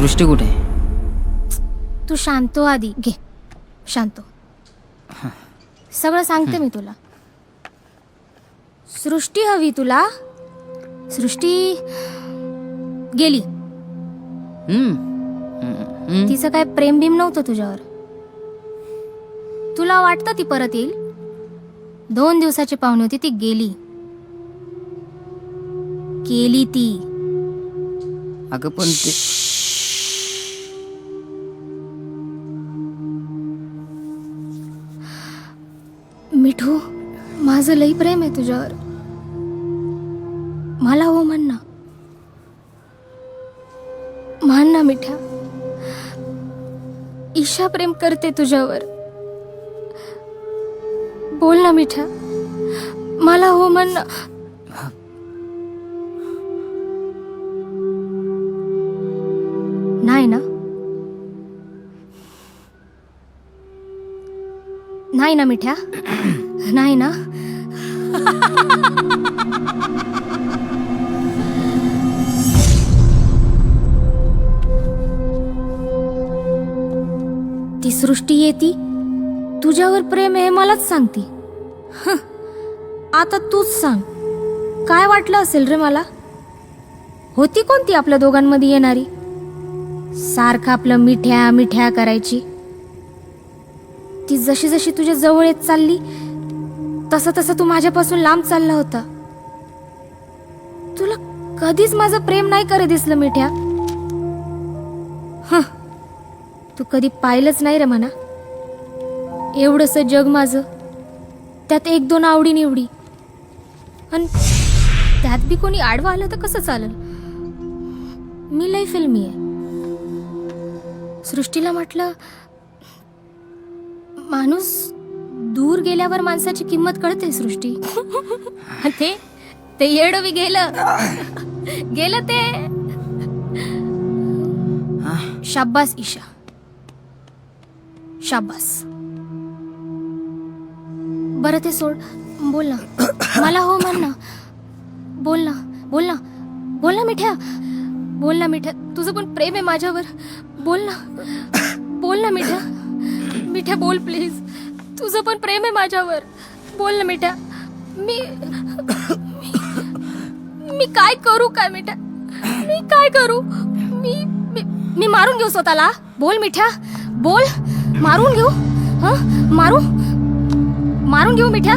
सृष्टी कुठे? आहे? तू शांत हो आधी. घे. शांत हो. सगळं सांगते मी तुला. सृष्टी हवी तुला. सृष्टी गेली. हम्म. तिचं काय प्रेम बिम नव्हतं तुझ्यावर? तुला वाटतं ती परत येईल? दोन दिवसाची पाहुणी होती ती गेली. गेली ती. अगं पण ते माझं लई प्रेम आहे तुझ्यावर. मला हो म्हण ना. म्हण ना मिठ्या. ईशा प्रेम करते तुझ्यावर. बोल ना मिठ्या. मला हो म्हण ना. नाही ना. नाही ना मिठ्या? नाही ना? ती सृष्टी येती? तुझ्यावर प्रेम आहे हे मलाच सांगती. आता तूच सांग. काय वाटलं असेल रे मला? होती कोणती आपल्या दोघांमध्ये येणारी? सारखं आपलं मिठ्या मिठ्या करायची. ती जशी जशी तुझ्या जवळ येत चालली तसं तसं तू माझ्यापासून लांब चालला होता. तुला कधीच माझं प्रेम नाही करे दिसलं मिठ्या. हं. तू कधी पाहिलंच नाही रे म्हणा. एवढंस जग माझं त्यात एक दोन आवडी निवडी. आणि त्यात बी कोणी आडवं आलं तर कसं चालेल? मी लय फिल्मी आहे. सृष्टीला म्हटलं माणूस दूर गेल्यावर माणसाची किंमत कळते सृष्टी. ते ते येडवी गेलं. गेलं ते. शाब्बास ईशा. शाब्बास. बरं ते सोड. बोल ना. मला हो म्हण ना. बोल ना. बोल ना. बोल ना मिठ्या. बोल ना मिठ्या. तुझं पण प्रेम आहे माझ्यावर. बोल ना. बोल ना मिठ्या. मिठ्या बोल प्लीज. तुझं पण प्रेम आहे माझ्यावर. बोल ना मिठ्या. मी मी- काय करू काय मिठ्या? मी काय करू? मी मी, मी मारून घेऊ स्वतःला. बोल मिठ्या. बोल. मारून घेऊ? हा? मारू? मारून घेऊ मिठ्या?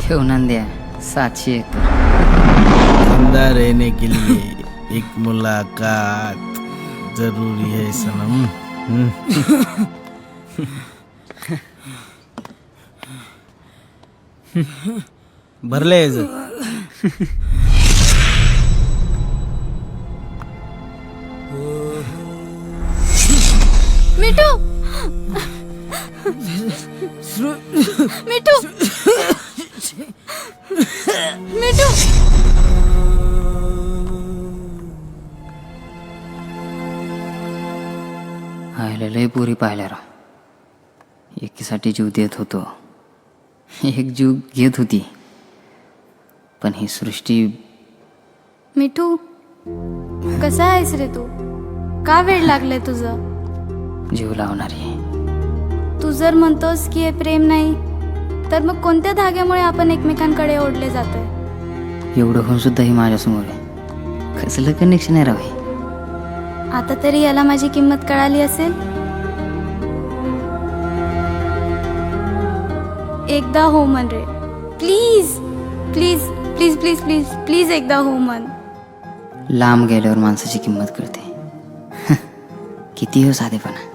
ठेव नंद्या सातशे एक. जिंदा रहने के लिए एक मुलाकात जरूरी है सनम. हम्म. भरले मिठू! मिठू! मिठू! आयला लय पुरी पाहिल्या राव एकीसाठी जीव देत होतो. एक जीव घेत होती. पण ही सृष्टी मिठू कसा आहेस रे तू? का वेळ लागलाय तुझं? जीव लावणारी तू जर म्हणतोस की हे प्रेम नाही तर मग कोणत्या धाग्यामुळे आपण एकमेकांकडे ओढले जातोय? एवढं होऊन सुद्धा ही माझ्यासमोर आहे. कसलं कनेक्शन आहे राव हे? आता तरी याला माझी किंमत कळाली असेल? एकदा हो म्हण रे. Please please please please please please एकदा हो म्हण. लांब गेल्यावर माणसाची किंमत कळते. किती हो साधेपणा.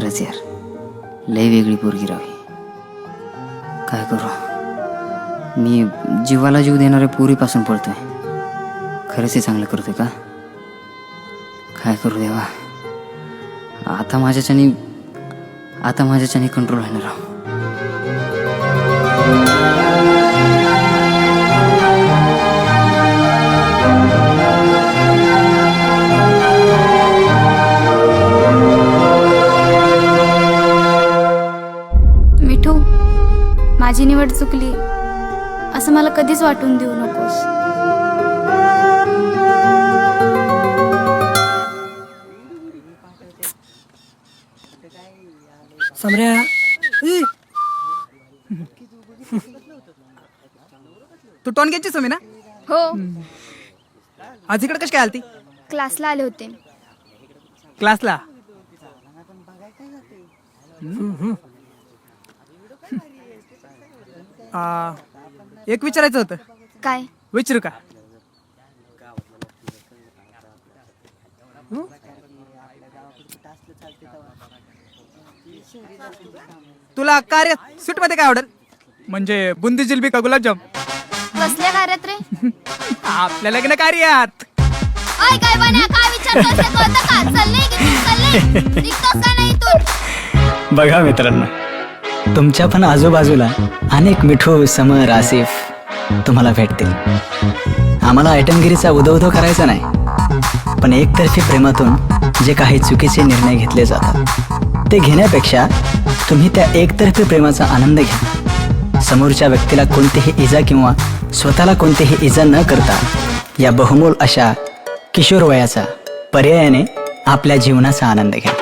खरंच यार. लय वेगळी पोरगी राव ही. काय करू? मी जीवाला जीव देणाऱ्या पोरीपासून पळतोय. खरंच हे चांगलं करतोय का? काय करू देवा? आता माझ्याच्याने आता माझ्याच्याने कंट्रोल होणार राव माझी निवड चुकली असं मला कधीच वाटून देऊ नकोस. तू टॉन घ्यायची समी ना? हो. आज इकडे कशी काय आलती? क्लासला आले होते. क्लासला? हम्म, हम्म. आ, एक विचारायचं होतं. काय? विचारू का? तुला कार्य स्वीटमध्ये काय आवडेल? म्हणजे बुंदी जिलबी का गुलाबजाम? कसल्या कार्यात रे? आपल्या लग्न कार्यात? ओय काय बन्या? काय विचारतोस कळतं का? चाललंय की तू चाललंय निघतोस का नाही तू? बघा मित्रांनो तुमच्या पण आजूबाजूला अनेक मिठू समर आसिफ तुम्हाला भेटतील. आम्हाला आयटमगिरीचा उदो उदो करायचा नाही. पण एकतर्फी प्रेमातून जे काही चुकीचे निर्णय घेतले जातात ते घेण्यापेक्षा तुम्ही त्या एकतर्फी प्रेमाचा आनंद घ्या. समोरच्या व्यक्तीला कोणतीही इजा किंवा स्वतःला कोणतीही इजा न करता या बहुमोल अशा किशोर वयाचा पर्यायाने आपल्या जीवनाचा आनंद घ्या.